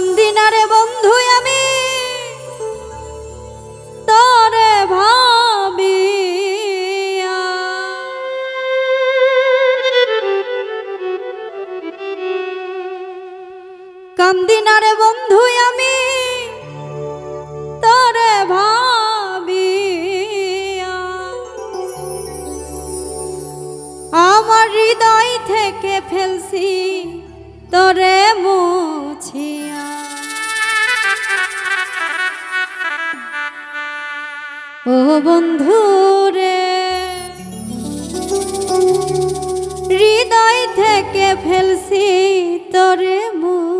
কান্দিনারে বন্ধু আমি, তরে ভাবিয়া কান্দিনারে বন্ধু আমি, তরে ভাবিয়া আমার হৃদয় থেকে ফেলছি তোরে বন্ধু রে। হৃদয় থেকে ফেলছি তোরে কান্দিনারে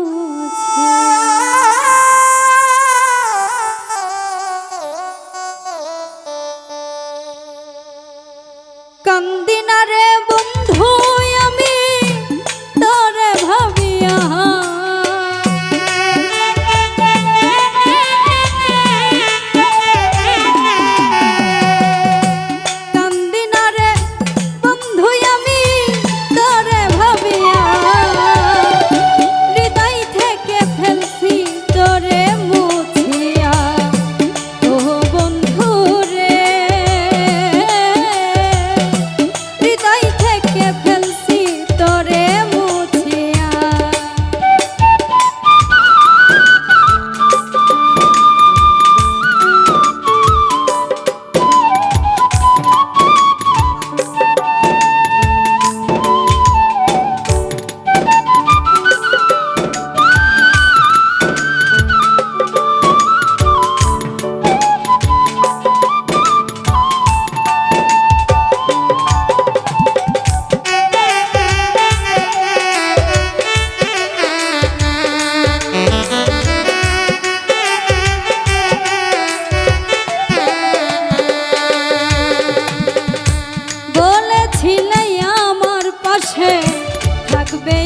বলেছিলে আমার পাশে থাকবে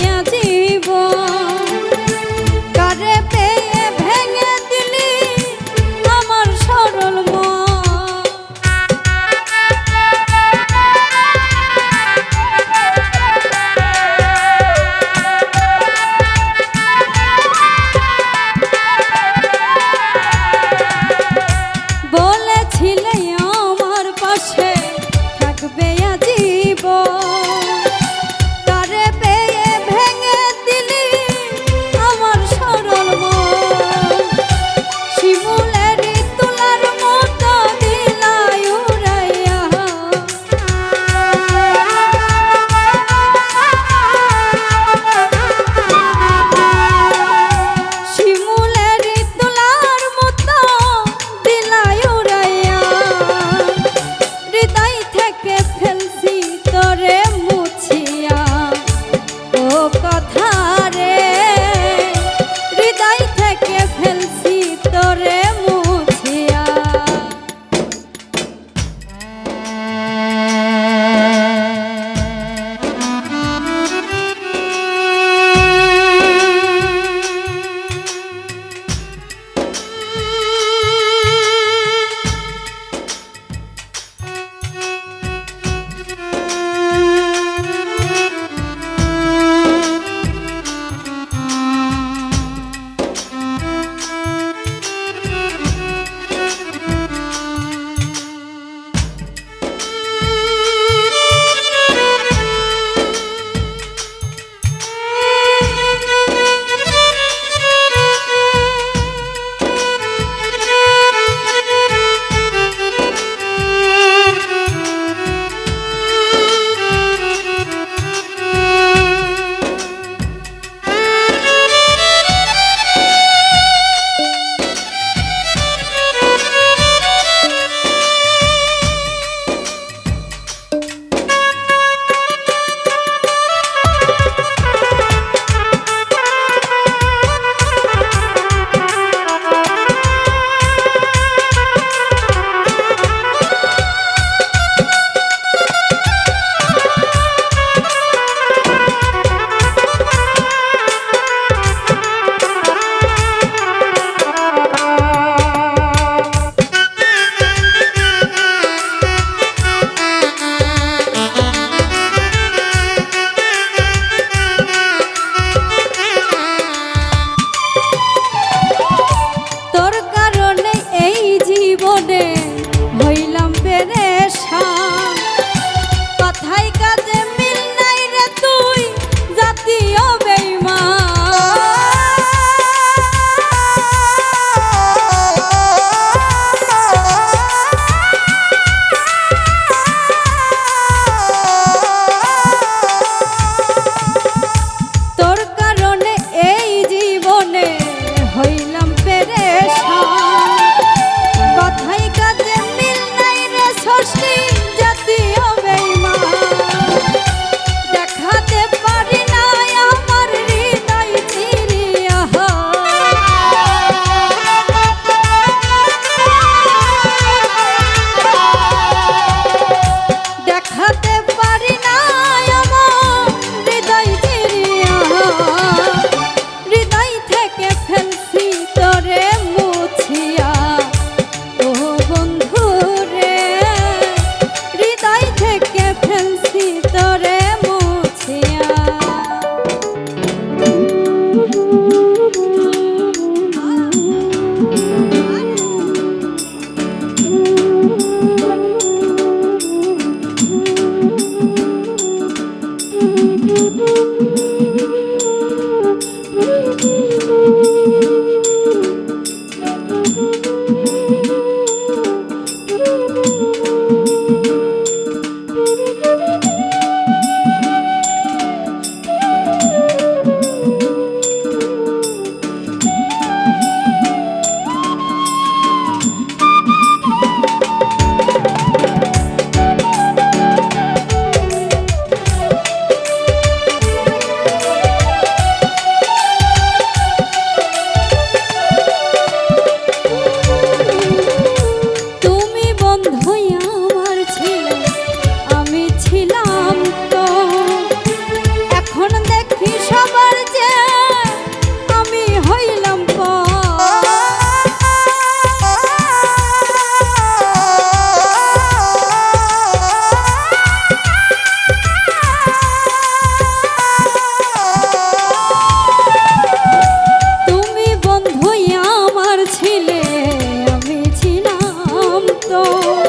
তো